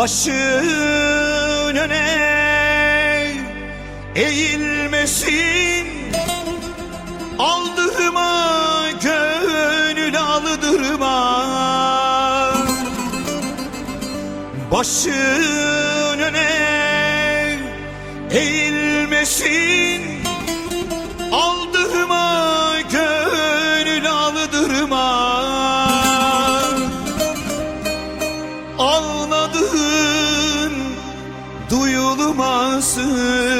Başın öne eğilmesin. Aldırma gönül aldırma Başın öne eğilmesin. Aldırma gönül aldırma Ağladığın duyulmasın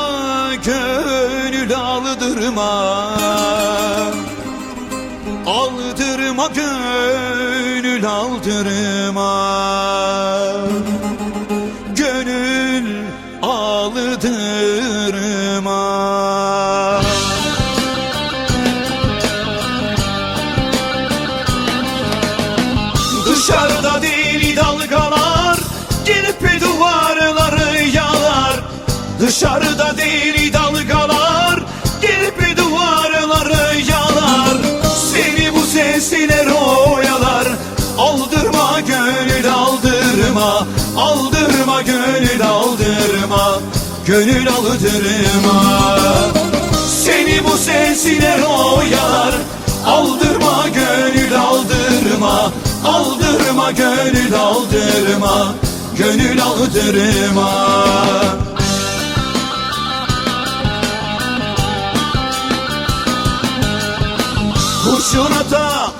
aldırma. Aldırma gönül aldırma. Gönül aldırma. Dışarıda deli dalgalar Gelip duvarları yalar. Dışarıda deli dalgalar oyalar. Aldırma gönül aldırma. Aldırma gönül aldırma. Gönül aldırma. Seni bu sesler oyalar. Aldırma gönül aldırma. Aldırma gönül aldırma. Gönül aldırma. Kurşun ata